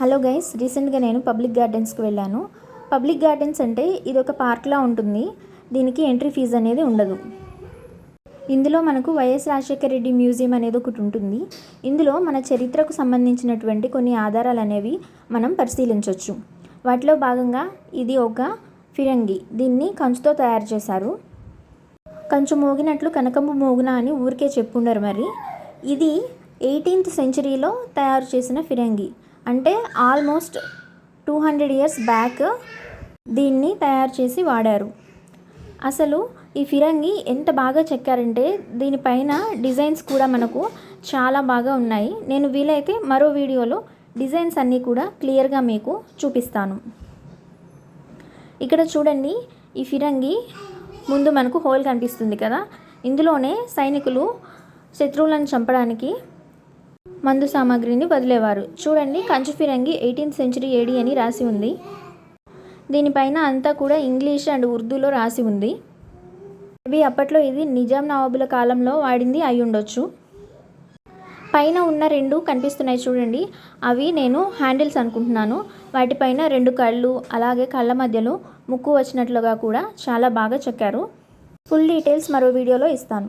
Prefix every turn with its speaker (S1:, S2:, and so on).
S1: Hello guys రీసెంట్గా నేను public గార్డెన్స్కి వెళ్ళాను. పబ్లిక్ గార్డెన్స్ అంటే ఇది ఒక పార్క్లా ఉంటుంది. దీనికి ఎంట్రీ ఫీజు అనేది ఉండదు. ఇందులో మనకు వైఎస్ రాజశేఖర రెడ్డి మ్యూజియం అనేది ఒకటి ఉంటుంది. ఇందులో మన చరిత్రకు సంబంధించినటువంటి కొన్ని ఆధారాలు అనేవి మనం పరిశీలించవచ్చు వాటిలో భాగంగా ఇది ఒక ఫిరంగి. దీన్ని కంచుతో తయారు చేశారు. కంచు మోగినట్లు కనకంబు మోగున అని ఊరికే చెప్పుండరు మరి. ఇది ఎయిటీన్త్ సెంచరీలో తయారు చేసిన ఫిరంగి. అంటే almost two hundred years back దీన్ని తయారు చేసి వాడారు. అసలు ఈ ఫిరంగి ఎంత బాగా చెక్కారంటే దీనిపైన డిజైన్స్ కూడా మనకు చాలా బాగా ఉన్నాయి. నేను వీలైతే మరో వీడియోలో డిజైన్స్ అన్నీ కూడా క్లియర్గా మీకు చూపిస్తాను. ఇక్కడ చూడండి ఈ ఫిరంగి ముందు మనకు హోల్ కనిపిస్తుంది కదా. ఇందులోనే సైనికులు శత్రువులను చంపడానికి మందు సామాగ్రిని వదిలేవారు. చూడండి కంచు ఫిరంగి ఎయిటీన్త్ సెంచరీ ఏడి అని రాసి ఉంది. దీనిపైన అంతా కూడా ఇంగ్లీష్ అండ్ ఉర్దూలో రాసి ఉంది. ఇవి అప్పట్లో ఇది నిజాం నవాబుల కాలంలో వాడింది అయి ఉండొచ్చు. పైన ఉన్న రెండు కనిపిస్తున్నాయి చూడండి. అవి నేను హ్యాండిల్స్ అనుకుంటున్నాను. వాటిపైన రెండు కళ్ళు అలాగే కళ్ళ మధ్యలో ముక్కు వచ్చినట్లుగా కూడా చాలా బాగా చెక్కారు. ఫుల్ డీటెయిల్స్ మరో వీడియోలో ఇస్తాను.